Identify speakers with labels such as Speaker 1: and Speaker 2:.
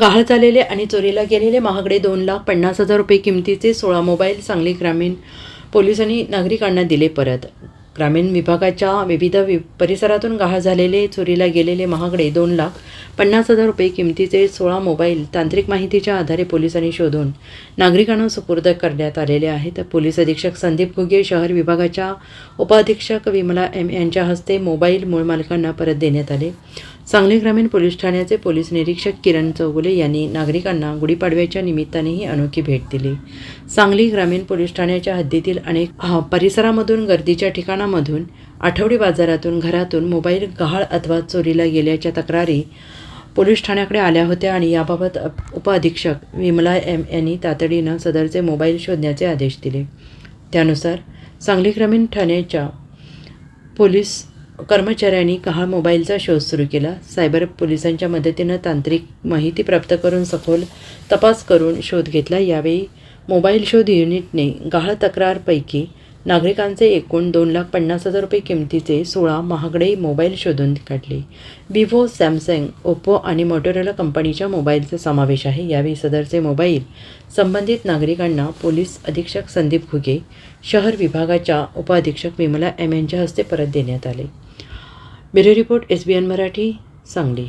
Speaker 1: गहाळ झालेले आणि चोरीला गेलेले महागडे दोन लाख पन्नास हजार रुपये किमतीचे सोळा मोबाईल सांगली ग्रामीण पोलिसांनी नागरिकांना दिले परत. ग्रामीण विभागाच्या विविध वि परिसरातून गहाळ झालेले चोरीला गेलेले महागडे दोन लाख पन्नास हजार रुपये किमतीचे सोळा मोबाईल तांत्रिक माहितीच्या आधारे पोलिसांनी शोधून नागरिकांना सुपूर्द करण्यात आलेले आहेत पोलीस अधीक्षक संदीप घुगे शहर विभागाच्या उपाधीक्षक विमला एम यांच्या हस्ते मोबाईल मूळ मालकांना परत देण्यात आले. सांगली ग्रामीण पोलीस ठाण्याचे पोलीस निरीक्षक किरण चौगुले यांनी नागरिकांना गुढीपाडव्याच्या निमित्ताने ही अनोखी भेट दिली. सांगली ग्रामीण पोलीस ठाण्याच्या हद्दीतील अनेक परिसरामधून गर्दीच्या ठिकाणामधून आठवडी बाजारातून घरातून मोबाईल गहाळ अथवा चोरीला गेल्याच्या तक्रारी पोलीस ठाण्याकडे आल्या होत्या आणि याबाबत अप- उपअधीक्षक विमला एम यांनी तातडीनं सदरचे मोबाईल शोधण्याचे आदेश दिले. त्यानुसार सांगली ग्रामीण ठाण्याच्या पोलीस कर्मचाऱ्यांनी गहाळ मोबाईलचा शोध सुरू केला. सायबर पोलिसांच्या मदतीनं तांत्रिक माहिती प्राप्त करून सखोल तपास करून शोध घेतला. यावेळी मोबाईल शोध युनिटने गहाळ तक्रारपैकी नागरिकांचे एकूण दोन लाख पन्नास हजार रुपये किमतीचे सोळा महागडे मोबाईल शोधून काढले. विवो सॅमसंग ओप्पो आणि मोटोरोला कंपनीच्या मोबाईलचा समावेश आहे. यावेळी सदरचे मोबाईल संबंधित नागरिकांना पोलीस अधीक्षक संदीप घुगे शहर विभागाच्या उपअधीक्षक विमला एम यांच्या हस्ते परत देण्यात आले. Bureau report S B N Marathi Sangli.